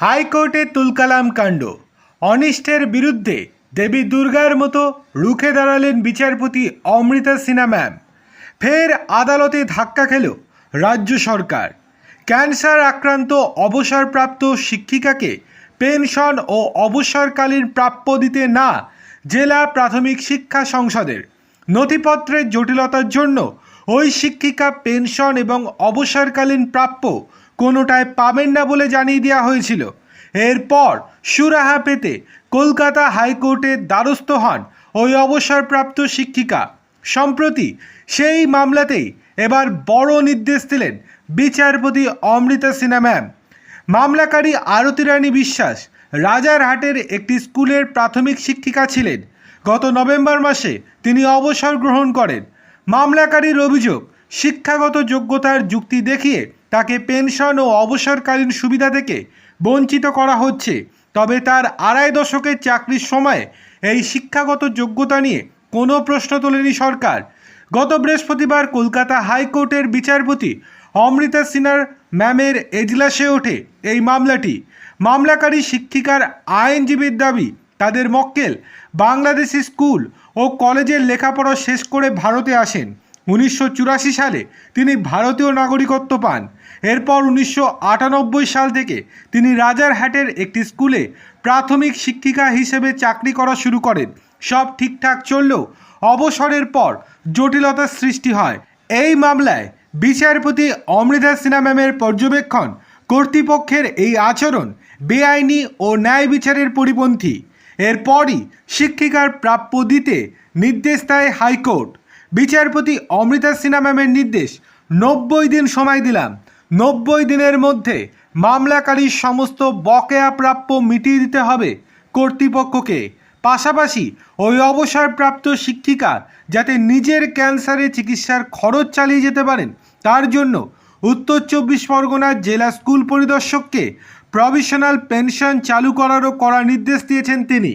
হাইকোর্টে তুলকালাম কাণ্ড। অনিষ্টের বিরুদ্ধে দেবী দুর্গার মতো রুখে দাঁড়ালেন বিচারপতি অমৃতা সিনহা ম্যাম। ফের আদালতে ধাক্কা খেল রাজ্য সরকার। ক্যান্সার আক্রান্ত অবসরপ্রাপ্ত শিক্ষিকাকে পেনশন ও অবসরকালীন প্রাপ্য দিতে না জেলা প্রাথমিক শিক্ষা সংসদের নথিপত্রের জটিলতার জন্য ওই শিক্ষিকা পেনশন এবং অবসরকালীন প্রাপ্য কোনোটায় পাবেন না বলে জানিয়ে দেওয়া হয়েছিল। এরপর সুরাহা পেতে কলকাতা হাইকোর্টের দ্বারস্থ হন ওই অবসরপ্রাপ্ত শিক্ষিকা। সম্প্রতি সেই মামলাতেই এবার বড় নির্দেশ দিলেন বিচারপতি অমৃতা সিনহা ম্যাম। মামলাকারী আরতি রানী বিশ্বাস রাজারহাটের একটি স্কুলের প্রাথমিক শিক্ষিকা ছিলেন। গত নভেম্বর মাসে তিনি অবসর গ্রহণ করেন। মামলাকারীর অভিযোগ শিক্ষাগত যোগ্যতার যুক্তি দেখিয়ে তাকে পেনশন ও অবসরকালীন সুবিধা থেকে বঞ্চিত করা হচ্ছে। তবে তার আড়াই দশকের চাকরির সময় এই শিক্ষাগত যোগ্যতা নিয়ে কোনো প্রশ্ন তোলেনি সরকার। গত বৃহস্পতিবার কলকাতা হাইকোর্টের বিচারপতি অমৃতা সিনহার ম্যামের এজলাসে ওঠে এই মামলাটি। মামলাকারী শিক্ষিকার আইনজীবীর দাবি, তাদের মক্কেল বাংলাদেশি স্কুল ও কলেজের লেখাপড়া শেষ করে ভারতে আসেন। উনিশশো চুরাশি সালে তিনি ভারতীয় নাগরিকত্ব পান। এরপর উনিশশো আটানব্বই সাল থেকে তিনি রাজারহাটের একটি স্কুলে প্রাথমিক শিক্ষিকা হিসেবে চাকরি করা শুরু করেন। সব ঠিকঠাক চললেও অবসরের পর জটিলতার সৃষ্টি হয়। এই মামলায় বিচারপতি অমৃতা সিনহা ম্যামের পর্যবেক্ষণ কর্তৃপক্ষের এই আচরণ বেআইনি ও ন্যায় বিচারের পরিপন্থী। এরপরই শিক্ষিকার প্রাপ্য দিতে নির্দেশ দেয় হাইকোর্ট। বিচারপতি অমৃতা সিনহা ম্যামের নির্দেশ। নব্বই দিন সময় দিলাম। নব্বই দিনের মধ্যে মামলাকারীর সমস্ত বকেয়া প্রাপ্য মিটিয়ে দিতে হবে কর্তৃপক্ষকে। পাশাপাশি ওই অবসরপ্রাপ্ত শিক্ষিকা যাতে নিজের ক্যান্সারে চিকিৎসার খরচ চালিয়ে যেতে পারেন, তার জন্য উত্তর চব্বিশ পরগনার জেলা স্কুল পরিদর্শককে প্রভিশনাল পেনশন চালু করারও কড়া নির্দেশ দিয়েছেন তিনি।